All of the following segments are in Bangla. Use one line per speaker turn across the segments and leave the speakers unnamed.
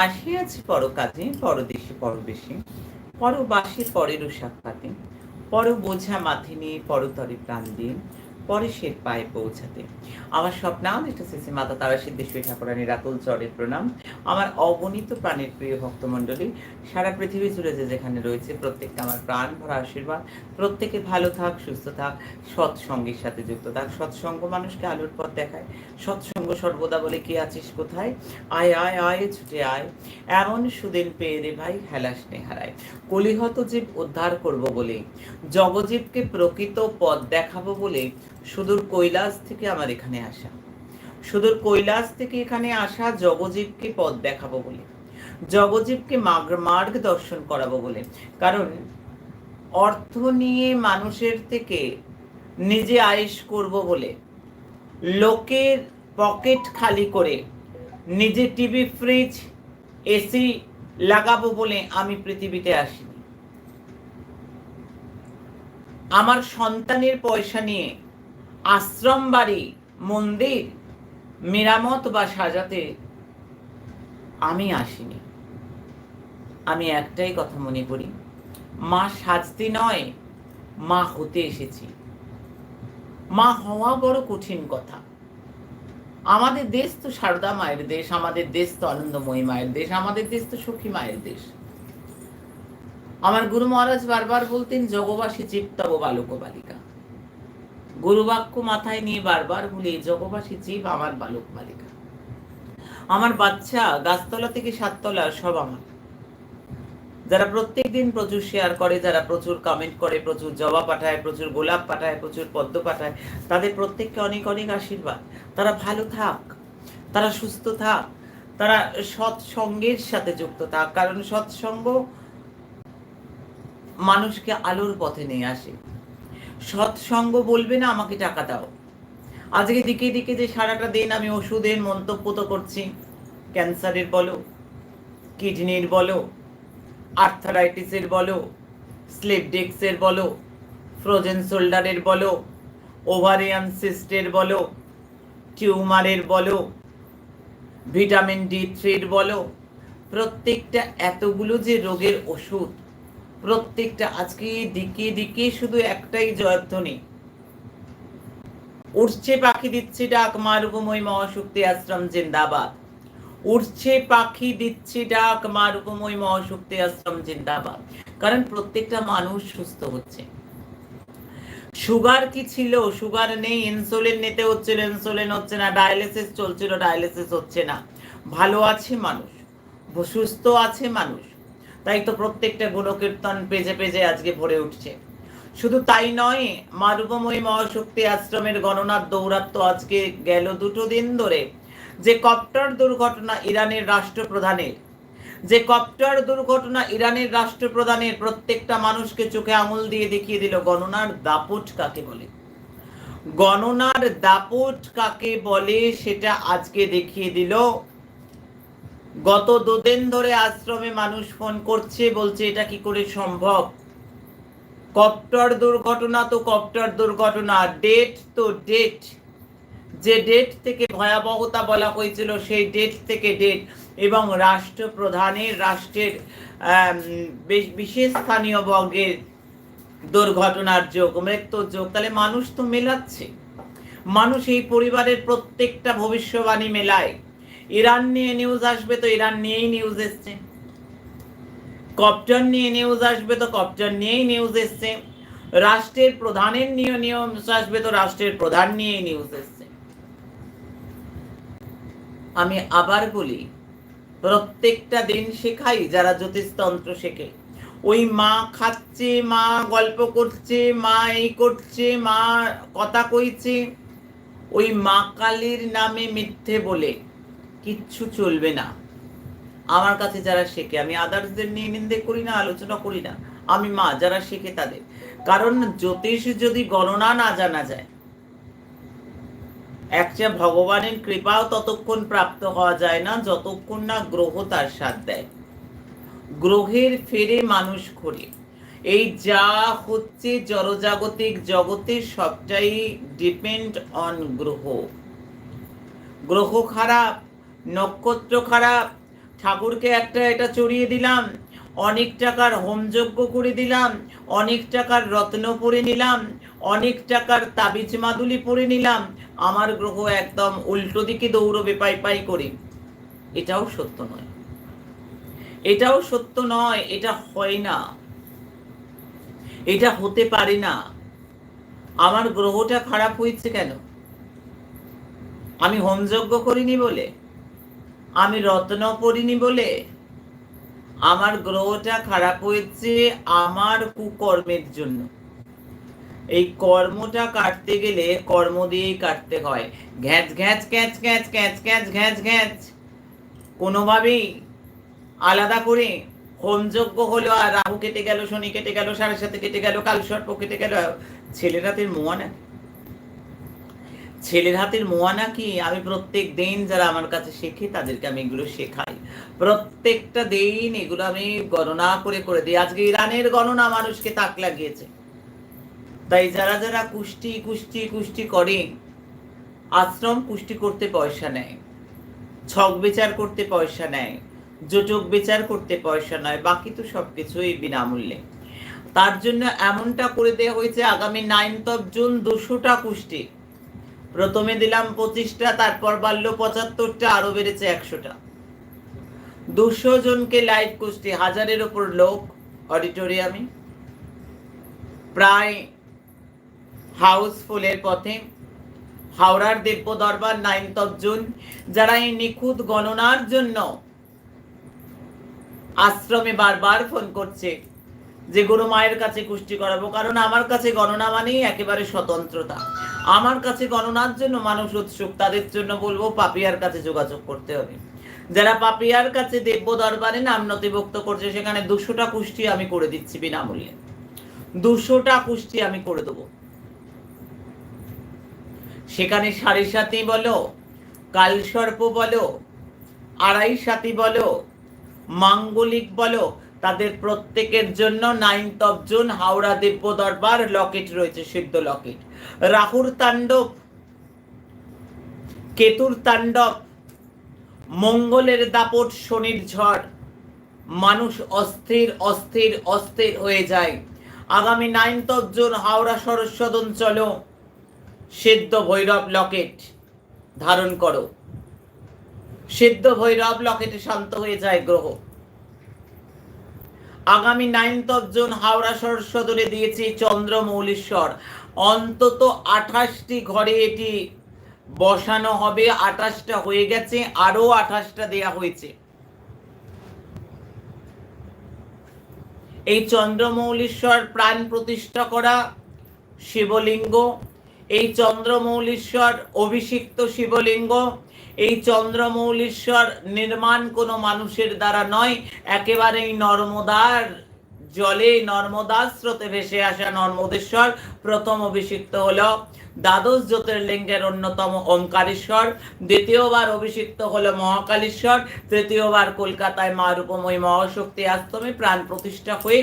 আসিয়াছি পর কাজে পরদেশে পরবেশে, পরবাসে পরেরও সাক্ষাতে পর বোঝা মাথে নিয়ে পরতরে প্রাণ দিয়ে পরে সে পায়ে পৌঁছাতে। আমার স্বপ্নাম এটা শ্রী মাতা তারা সিদ্ধেশ্বরী ঠাকুরানীর রাতুল চরের প্রণাম। আমার অগণিত প্রাণের প্রিয় ভক্তমণ্ডলী, সারা পৃথিবী জুড়ে যে যেখানে রয়েছে প্রত্যেকটা আমার প্রাণ ভরা আশীর্বাদ। প্রত্যেকে ভালো থাক, সুস্থ থাক, সৎসঙ্গের সাথে যুক্ত থাক। সৎসঙ্গ মানুষকে আলোর পথ দেখায়। সৎসঙ্গ সর্বদা বলে, কি আছিস কোথায়? আয় আয় আয়, ছুটে আয়। এমন সুদিন পেয়ে রে ভাই, হেলাস নেহারায়। কলিহত জীব উদ্ধার করব বলে, জগজীবকে প্রকৃত পথ দেখাবো বলে সুদূর কৈলাস থেকে আমার এখানে আসা। সুদূর কৈলাস থেকে এখানে আসা জগজীবকে পথ দেখাবো বলে। জগজীবকে মার্গ- দর্শন করাবো বলে। কারণ অর্থ নিয়ে মানুষের থেকে নিজে আয়েস করব বলে, লোকের পকেট খালি করে নিজে টিভি, ফ্রিজ, এসি লাগাবো বলে আমি পৃথিবীতে আসিনি। আমার সন্তানের পয়সা নিয়ে আশ্রম বাড়ি, মন্দির, মেরামত বা সাজাতে আমি আসিনি। আমি একটাই কথা মনে করি, মা সাজতে নয়, মা হতে এসেছি। মা হওয়া বড় কঠিন কথা। আমাদের দেশ তো সারদা মায়ের দেশ, আমাদের দেশ তো আনন্দময়ী মায়ের দেশ, আমাদের দেশ তো সখী মায়ের দেশ। আমার গুরু মহারাজ বারবার বলতেন, জগবাসী চিত্তব বালক বালিকা গুরুবাক্য মাথায় নিয়ে বারবার বলি, জগবাসী জীব আমার বালক বালিকা আমার বাচ্চা গাছতলা থেকে সাততলা, সব আমার। যারা প্রত্যেক দিন প্রচুর শেয়ার করে, যারা প্রচুর কমেন্ট করে, প্রচুর জবা পাঠায়, প্রচুর গোলাপ পাঠায়, প্রচুর পদ্ম পাঠায়, তাদের প্রত্যেককে অনেক অনেক আশীর্বাদ। তারা ভালো থাক, তারা সুস্থ থাক, তারা সৎসঙ্গের সাথে যুক্ত থাক, কারণ সৎসঙ্গ মানুষকে আলোর পথে নিয়ে আসে। সৎসঙ্গ বলবে না, আমাকে টাকা দাও। আজকে দিকে দিকে যে সারাটা দিন আমি ওষুধের মন্তব্য তো করছি, ক্যান্সারের বলো, কিডনির বলো, আর্থারাইটিসের বলো, স্লিপ ডিস্কের বলো, ফ্রোজেন শোল্ডারের বলো, ওভারিয়ান সিস্টের বলো, টিউমারের বলো, ভিটামিন ডি থ্রির বলো, প্রত্যেকটা এতগুলো যে রোগের ওষুধ প্রত্যেকটা আজকে দিকে দিকে শুধু একটাই জয়ধ্বনি উঠছে পাখি দিচ্ছে ডাক মারুপময় মহাশক্তি আশ্রম জিন্দাবাদ। উঠছে পাখি দিচ্ছে ডাক মারুপময় মহাশক্তি আশ্রম জিন্দাবাদ। কারণ প্রত্যেকটা মানুষ সুস্থ হচ্ছে। সুগার কি ছিল? সুগার নেই ইনসুলিন নিতে হচ্ছিল ইনসুলিন হচ্ছে না ডায়ালিসিস চলছিল ডায়ালিসিস হচ্ছে না। ভালো আছে মানুষ, সুস্থ আছে মানুষ। তাই তো প্রত্যেকটা গুণকীর্তন পেজে পেজে আজকে ভরে উঠছে। শুধু তাই নয়, মারুপময়ী মহাশক্তি আশ্রমের গণনার দৌরাত্ম আজকে গেল দুটো দিন ধরে। যে কপ্টার দুর্ঘটনা ইরানের রাষ্ট্রপ্রধানের, যে কপ্টার দুর্ঘটনা ইরানের রাষ্ট্রপ্রধানের প্রত্যেকটা মানুষকে চোখে আঙুল দিয়ে দেখিয়ে দিল গণনার দাপট কাকে বলে। গণনার দাপট কাকে বলে সেটা আজকে দেখিয়ে দিল গত দুদিন ধরে আশ্রমে মানুষ ফোন করছে, বলছে, এটা কি করে সম্ভব? কপ্টার দুর্ঘটনা তো কপ্টার দুর্ঘটনা, ডেট তো ডেট। যে ডেট থেকে ভয়াবহতা বলা হয়েছিল, সেই ডেট থেকে ডেট। এবং রাষ্ট্রপ্রধানের, রাষ্ট্রের বিশেষ স্থানীয় বর্গের দুর্ঘটনার যোগ, মৃত্যুর যোগ। তাহলে মানুষ তো মেলাচ্ছে। মানুষ এই পরিবারের প্রত্যেকটা ভবিষ্যবাণী মেলায় ইরান নিয়ে নিউজ আসবে তো ইরান নিয়েই নিউজ এসছে। কপ্টার নিয়ে নিউজ আসবে তো কপ্টার নিয়েই নিউজ এসছে। রাষ্ট্রের প্রধানের নিয়ে নিউজ আসবে তো রাষ্ট্রের প্রধান নিয়েই নিউজ এসছে। আমি আবার বলি, প্রত্যেকটা দিন শেখাই যারা জ্যোতিষতন্ত্র শেখে। ওই মা খাচ্ছে, মা গল্প করছে, মা এই করছে, মা কথা কইছে, ওই মা কালীর নামে মিথ্যে বলে। কিচ্ছু চলবে না। আমার কাছে যারা শেখে, আমি আদার্সদের নিয়ে নিন্দে করি না, আলোচনা করি না। আমি মা যারা শেখে তাদের। কারণ জ্যোতিষ যদি গণনা না জানা যায় একটা ভগবানের কৃপাও ততক্ষণ প্রাপ্ত হওয়া যায় না, যতক্ষণ না গ্রহ তার সাথ দেয়। গ্রহের ফেরে মানুষ ঘোরে। এই যা হচ্ছে জড়জাগতিক জগতে সবটাই ডিপেন্ড অন গ্রহ। গ্রহ খারাপ নক্ষত্র খারাপ ঠাকুরকে একটা এটা চড়িয়ে দিলাম, অনেক টাকার হোমযজ্ঞ করে দিলাম, অনেক টাকার রত্ন পরে নিলাম, অনেক টাকার তাবিজ মাদুলি পরে নিলাম, আমার গ্রহ একদম উল্টো দিকে দৌড়বে পাই পাই করে। এটাও সত্য নয়। এটাও সত্য নয়, এটা হয় না। এটা হতে পারে না। আমার গ্রহটা খারাপ হয়েছে কেন? আমি হোমযজ্ঞ করিনি বলে? আমি রত্ন পড়িনি বলে? আমার গ্রহটা খারাপ হয়েছে আমার কুকর্মের জন্য। এই কর্মটা কাটতে গেলে কর্ম দিয়েই কাটতে হয়। ঘ্যাঁচ ঘ্যাঁচ ক্যাঁচ ক্যাঁচ ক্যাঁচ ক্যাঁচ ঘ্যাঁচ ঘ্যাঁচ। কোনোভাবেই আলাদা করে হোমযজ্ঞ হলো আর রাহু কেটে গেল, শনি কেটে গেল, সাড়ে সাথে কেটে গেল কাল সর্প কেটে গেল। ছেলের হাতের মোয়া নাকি ছেলের হাতের মোয়া নাকি আমি প্রত্যেক দিন যারা আমার কাছে শেখে তাদেরকে আমি এগুলো শেখাই। প্রত্যেকটা দিন এগুলো আমি গণনা করে করে দিই। আজকে ইরানের গণনা মানুষকে তাক লাগিয়েছে। তাই যারা যারা কুষ্টি কুষ্টি কুষ্টি করে, আশ্রম কুষ্টি করতে পয়সা নেয়, ছক বিচার করতে পয়সা নেয় জোটক বিচার করতে পয়সা নয়, বাকি তো সব কিছুই বিনামূল্যে। তার জন্য এমনটা করে দেওয়া হয়েছে, আগামী নাইনথ অফ জুন দুশোটা কুষ্টি। প্রথমে দিলাম পঁচিশটা, তারপর বাড়লো পঁচাত্তরটা, আরও বেড়েছে একশোটা। দুশো জনকে লাইভ কুষ্টি হাজারের ওপর লোক অডিটোরিয়ামে প্রায় হাউসফুলের পথে। হাওড়ার দেব্য দরবার নাইনথ অফ জুন যারা এই নিখুঁত গণনার জন্য আশ্রমে বারবার ফোন করছে যে গুরু মায়ের কাছে কুষ্টি করাবো। কারণ আমার কাছে গণনা মানেই একেবারে স্বতন্ত্রতা। আমার কাছে গণনার জন্য মানুষ উৎসুক, তাদের জন্য বলব পাপিয়ার কাছে যোগাযোগ করতে হবে। যারা পাপিয়ার কাছে দেব্য দরবারে নাম নথিভুক্ত করছে, সেখানে দুশোটা কুষ্টি আমি করে দিচ্ছি বিনামূল্যে। দুশোটা কুষ্টি আমি করে দেবো। সেখানে সাড়ে সাতি বলো, কালসর্প বলো, আড়াই সাতি বলো, মাঙ্গলিক বলো তাদের প্রত্যেকের জন্য নাইনথ অফ জুন হাওড়া দিব্য দরবার লকেট রয়েছে, সিদ্ধ লকেট রাহুর তাণ্ডব, কেতুর তাণ্ডব, মঙ্গলের দাপট, শনির ঝড়, মানুষ অস্থির অস্থির অস্থির হয়ে যায়। আগামী নাইনথ অফ জুন হাওড়া সরস্বদন চলো, সিদ্ধ ভৈরব লকেট ধারণ করো। সিদ্ধ ভৈরব লকেটে শান্ত হয়ে যায় গ্রহ। আগামী নাইনথ অফ জুন হাওড়া সদরে দিয়েছি চন্দ্রমৌলীশ্বর। অন্তত আঠাশটি ঘরে এটি বসানো হবে, আঠাশটা হয়ে গেছে আরও আঠাশটা দেয়া হয়েছে। এই চন্দ্রমৌলীশ্বর প্রাণ প্রতিষ্ঠা করা শিবলিঙ্গ, এই চন্দ্রমৌলীশ্বর অভিষিক্ত শিবলিঙ্গ এই চন্দ্রমৌলীশ্বর নির্মাণ কোনো মানুষের দ্বারা নয়, একেবারেই নর্মদার জলে নর্মদা স্রোতে ভেসে আসা নর্মদেশ্বর প্রথম অভিষিক্ত হল দ্বাদশ জ্যোতির্লিঙ্গের অন্যতম ওমকারেশ্বর দ্বিতীয়বার অভিষিক্ত হল মহাকালেশ্বর, তৃতীয়বার কলকাতায় মা রূপময়ী মহাশক্তি আশ্রমে প্রাণ প্রতিষ্ঠা হয়ে,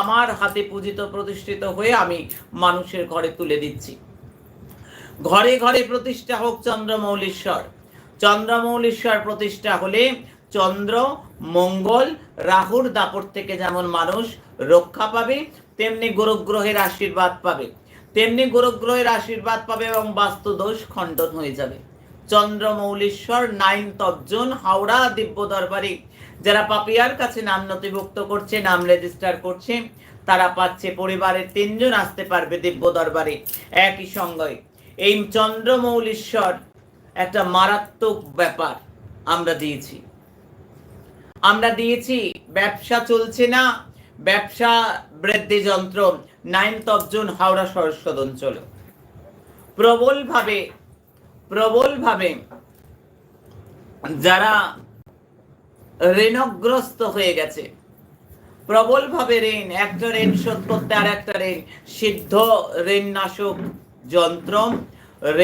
আমার হাতে পূজিত প্রতিষ্ঠিত হয়ে আমি মানুষের ঘরে তুলে দিচ্ছি। ঘরে ঘরে প্রতিষ্ঠা হোক চন্দ্রমৌলীশ্বর। চন্দ্রমৌলীশ্বর প্রতিষ্ঠা হলে চন্দ্র, মঙ্গল, রাহুর দাপট থেকে যেমন মানুষ রক্ষা পাবে, তেমনি গুরুগ্রহের আশীর্বাদ পাবে। তেমনি গুরুগ্রহের আশীর্বাদ পাবে এবং বাস্তু দোষ খণ্ডন হয়ে যাবে। চন্দ্রমৌলীশ্বর নাইন অফ হাওড়া দিব্য দরবারে। যারা পাপিয়ার কাছে নাম নথিভুক্ত করছে, নাম রেজিস্টার করছে, তারা পাচ্ছে পরিবারের তিনজন আসতে পারবে দিব্য দরবারে। একই সঙ্গে এই চন্দ্রমৌলীশ্বর একটা মারাত্মক ব্যাপার আমরা দিয়েছি। আমরা দিয়েছি, ব্যবসা চলছে না, ব্যবসা বৃদ্ধি যন্ত্র নাইনথ অফ জুন হাওড়া সরস্বত অঞ্চল। প্রবলভাবে প্রবলভাবে যারা ঋণগ্রস্ত হয়ে গেছে, প্রবলভাবে ঋণ, একটা ঋণ শোধ করতে আর একটা ঋণ, সিদ্ধ ঋণনাশক যন্ত্র,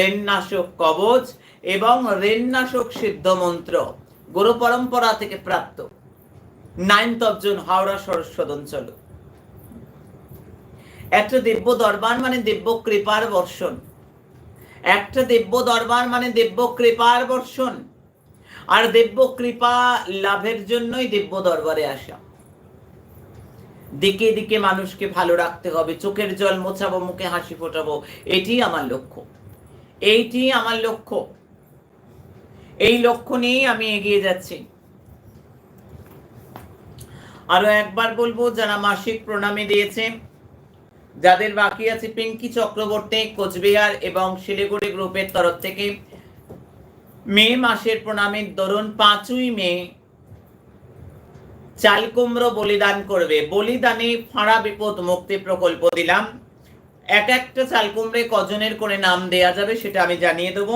ঋণনাশক কবচ এবং ঋণনাশক সিদ্ধ মন্ত্র গুরু পরম্পরা থেকে প্রাপ্ত। নাইনথ অফ জুন, হাওড়া সরস্বত অঞ্চল একটা দিব্য দরবার মানে দিব্য কৃপার বর্ষণ। একটা দিব্য দরবার মানে দিব্য কৃপার বর্ষণ। আর দেব্য কৃপা লাভের জন্যই দেব্য দরবারে আসা। দিকে দিকে মানুষকে ভালো রাখতে হবে, চোখের জল মোছাবো, মুখে হাসি ফোটাবো এটি আমার লক্ষ্য। এইটি আমার লক্ষ্য। এই লক্ষ্য নিয়েই আমি এগিয়ে যাচ্ছি। আরও একবার বলব, যারা মাসিক প্রণামী দিয়েছে, যাদের বাকি আছে পিঙ্কি চক্রবর্তী, কোচবিহার এবং শিলিগুড়ি গ্রুপের তরফ থেকে, মে মাসের প্রণামের দরুন পাঁচই মে চাল কুমড়ো বলিদান করবে। বলিদানে ফাঁড়া বিপদ মুক্তি প্রকল্প দিলাম। এক একটা চাল কুমড়ে কজনের করে নাম দেয়া যাবে সেটা আমি জানিয়ে দেবো।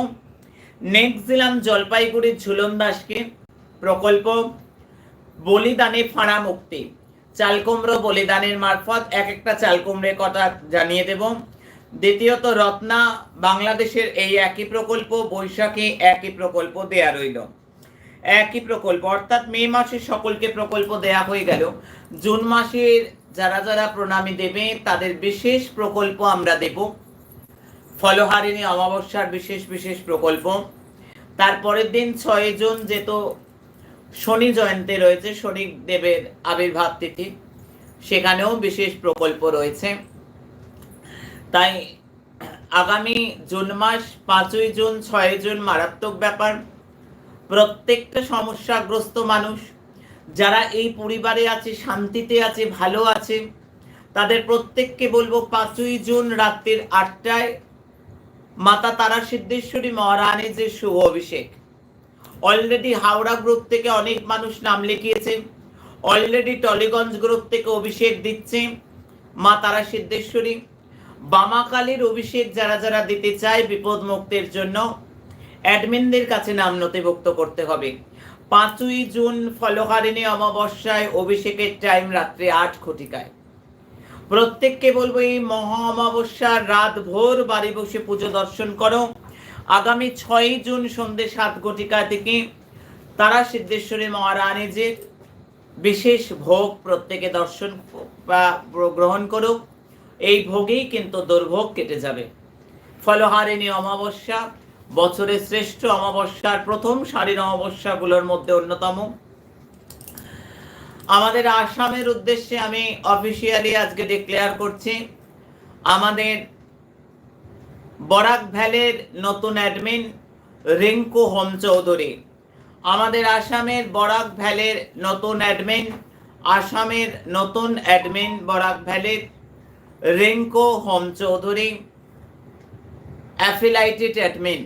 নেক্সট দিলাম জলপাইগুড়ির ঝুলন দাসকে প্রকল্প বলিদানে ফাঁড়া মুক্তি। চাল কুমড়ো বলিদানের মারফত এক একটা চাল কথা জানিয়ে দেব। দ্বিতীয়ত, রত্না বাংলাদেশের এই একই প্রকল্প, বৈশাখে একই প্রকল্প দেয়া রইল। একই প্রকল্প, অর্থাৎ মে মাসে সকলকে প্রকল্প দেয়া হয়ে গেল। জুন মাসের যারা যারা প্রণামী দেবে, তাদের বিশেষ প্রকল্প আমরা দেব। ফলহারিণী অমাবস্যার বিশেষ বিশেষ প্রকল্প। তারপরের দিন ছয় জুন যেহেতু শনি জয়ন্তী রয়েছে, শনি দেবের আবির্ভাব তিথি, সেখানেও বিশেষ প্রকল্প রয়েছে। তাই আগামী জুন মাস পাঁচই জুন, ছয় জুন মারাত্মক ব্যাপার। প্রত্যেকটা সমস্যাগ্রস্ত মানুষ, যারা এই পরিবারে আছে, শান্তিতে আছে, ভালো আছে, তাদের প্রত্যেককে বলব পাঁচই জুন রাত্রির আটটায় মাতা তারা সিদ্ধেশ্বরী মহারানীর শুভ অভিষেক। অলরেডি হাওড়া গ্রুপ থেকে অনেক মানুষ নাম লিখিয়েছে। অলরেডি টলিগঞ্জ গ্রুপ থেকে অভিষেক দিচ্ছে মা তারা সিদ্ধেশ্বরী। বামাকালীর অভিষেক যারা যারা দিতে চায় বিপদ মুক্তির জন্য অ্যাডমিনদের কাছে নাম নথিভুক্ত করতে হবে। পাঁচই জুন ফলকারিণী অমাবস্যায় অভিষেকের টাইম রাত্রি আট ঘটিকায়। প্রত্যেককে বলব, এই মহা অমাবস্যার রাত ভোর বাড়ি বসে পুজো দর্শন করো। আগামী ছয়ই জুন সন্ধ্যে সাত ঘটিকা থেকে তারা সিদ্ধেশ্বরী মহারানীজির বিশেষ ভোগ প্রত্যেকে দর্শন বা গ্রহণ করুক, এই ভোগেই কিন্তু দুর্ভোগ কেটে যাবে। ফলহারিণী অমাবস্যা, বছরের শ্রেষ্ঠ অমাবস্যার প্রথম সারির অমাবস্যাগুলোর মধ্যে অন্যতম। আমাদের আসামের উদ্দেশ্যে আমি অফিসিয়ালি আজকে ডিক্লেয়ার করছি, আমাদের বরাক ভ্যালের নতুন অ্যাডমিন রিঙ্কু হোম চৌধুরী আমাদের আসামের বরাক ভ্যালের নতুন অ্যাডমিন আসামের নতুন অ্যাডমিন বরাক ভ্যালের রিঙ্কু হোম চৌধুরী অ্যাফিলাইটেড অ্যাডমিন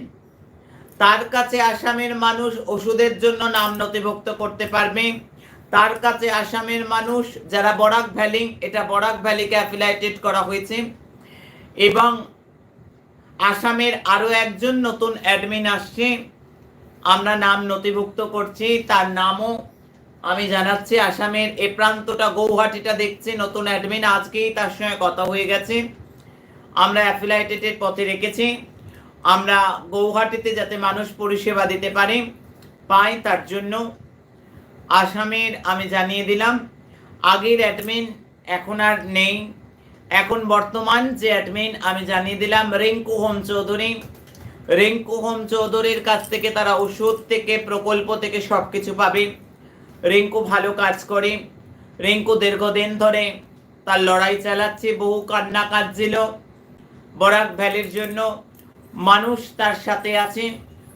তার কাছে আসামের মানুষ ওষুধের জন্য নাম নথিভুক্ত করতে পারবে। তার কাছে আসামের মানুষ, যারা বরাক ভ্যালি, এটা বরাক ভ্যালিকে অ্যাফিলাইটেড করা হয়েছে। এবং আসামের আরও একজন নতুন অ্যাডমিন আসছে। আমরা নাম নথিভুক্ত করছি, তার নামও আমি জানাচ্ছি। আসামের এ প্রান্তটা, গৌহাটিটা দেখছি, নতুন অ্যাডমিন আজকেই তার সঙ্গে কথা হয়ে গেছে। আমরা অ্যাফিলাইটেডের পথে রেখেছি। আমরা গৌহাটিতে যাতে মানুষ পরিষেবা দিতে পারে, পাই তার জন্য। আসামের আমি জানিয়ে দিলাম, আগের অ্যাডমিন এখন আর নেই। এখন বর্তমান যে অ্যাডমিন আমি জানিয়ে দিলাম, রিঙ্কু হোম চৌধুরী। রিঙ্কু হোম চৌধুরীর কাছ থেকে তারা ওষুধ থেকে, প্রকল্প থেকে সব কিছু পাবে। রিঙ্কু ভালো কাজ করে। রিঙ্কু দীর্ঘদিন ধরে তার লড়াই চালাচ্ছে, বহু কান্না কাঁদছিল। বরাক ভ্যালির জন্য মানুষ তার সাথে আছে,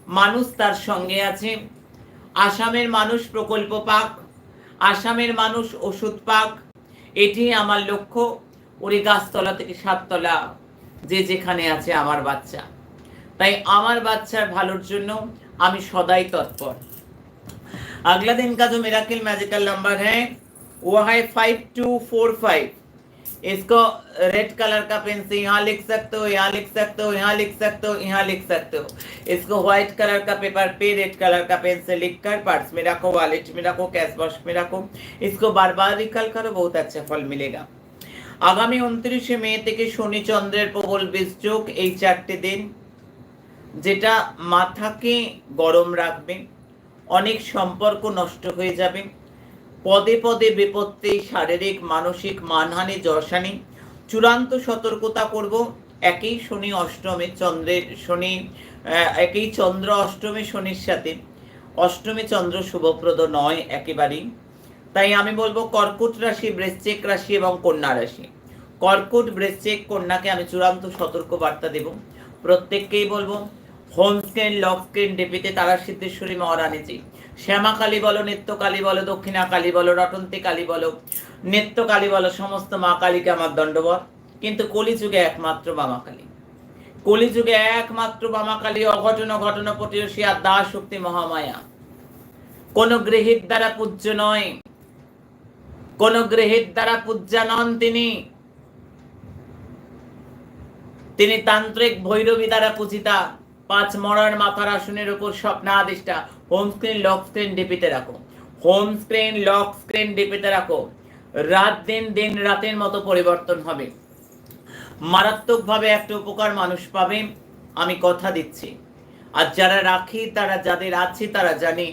মানুষ তার সঙ্গে আছে। আসামের মানুষ প্রকল্প পাক আসামের মানুষ ওষুধ পাক এটি আমার লক্ষ্য ওই গাছতলা থেকে সাততলা যে যেখানে আছে আমার বাচ্চা তাই আমার বাচ্চার ভালোর জন্য আমি সদাই তৎপর अगला दिन का जो मेराकिल मैजिकल नंबर है वो है फाइव टू फोर फाइव इसको रेड कलर का पेन से यहाँ लिख सकते हो यहाँ लिख सकते हो यहाँ लिख सकते हो यहाँ लिख सकते हो इसको व्हाइट कलर का पेपर पे रेड कलर का पेन से लिख कर पर्स में रखो वॉलेट में रखो कैश बॉक्स में रखो इसको बार बार रिकल करो बहुत अच्छा फल मिलेगा আগামী উনত্রিশে মে থেকে শনি চন্দ্রের প্রবল বীজযোগ এই চারটে দিন যেটা মাথাকে গরম রাখবে অনেক সম্পর্ক নষ্ট হয়ে যাবে পদে পদে বিপত্তি, শারীরিক, মানসিক মানহানি যশানি চূড়ান্ত সতর্কতা করব। একই শনি অষ্টমে চন্দ্রের শনি একই চন্দ্র অষ্টমে, শনির সাথে। অষ্টমী, চন্দ্র শুভপ্রদ নয় একেবারেই। তাই আমি বলব কর্কট রাশি, বৃশ্চিক রাশি এবং কন্যা রাশি। কর্কট, বৃশ্চিক, কন্যাকে আমি চূড়ান্ত সতর্ক বার্তা দেব। প্রত্যেককেই বলব হোম স্ক্রিন লক স্ক্রিন ডিপিতে তারা সিদ্ধেশ্বরী মহারানীজি। শ্যামা কালী বলো, নিত্য কালী বলো, দক্ষিণা কালী বলো, রটন্তী কালী বলো, নিত্য কালী বলো, সমস্ত মা কালীকে আমার দণ্ডবত কিন্তু কলিযুগে একমাত্র মামা কালী। কলিযুগে একমাত্র মামা কালী, অঘটন ঘটন আর দাস শক্তি মহামায়া। কোন গৃহীত দ্বারা পূজ্য নয়। কোন গৃহীত দ্বারা পূজ্যা নন তিনি। তিনি তান্ত্রিক ভৈরবী দ্বারা পূজিতা। পাঁচ মরার মাথার আসনের উপর স্বপ্নাদিষ্টা হোম স্ক্রিন লক স্ক্রিন ডিপিতে রাখো। হোম স্ক্রিন লক স্ক্রিন ডিপিতে রাখো। রাত দিন দিন রাতের মতো পরিবর্তন হবে। মারাত্মকভাবে একটা উপকার মানুষ পাবে, আমি কথা দিচ্ছি। আর যারা রাখি, তারা যাদের আছে, তারা জানে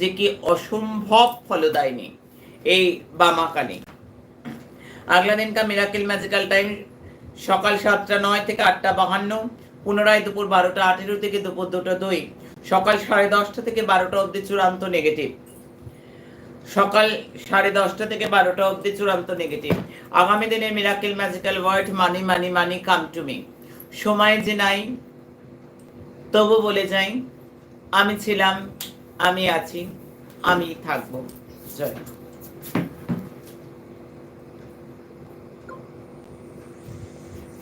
যে কি অসম্ভব ফলদায়িনী এই বামাকালী আগলা দিন কা মিরাকেল ম্যাজিক্যাল টাইম সকাল সাতটা নয় থেকে আটটা বাহান্ন, পুনরায় দুপুর বারোটা আঠেরো থেকে দুপুর দুটো দুই। সকাল সাড়ে দশটা থেকে বারোটা অবধি চূড়ান্ত নেগেটিভ সকাল সাড়ে দশটা থেকে বারোটা অব্দি চূড়ান্ত নেগেটিভ আগামী দিনে miracle magical word money money money come to me সময় যে নাই, তবু বলে যাই, আমি ছিলাম, আমি আছি, আমি থাকব। জয়।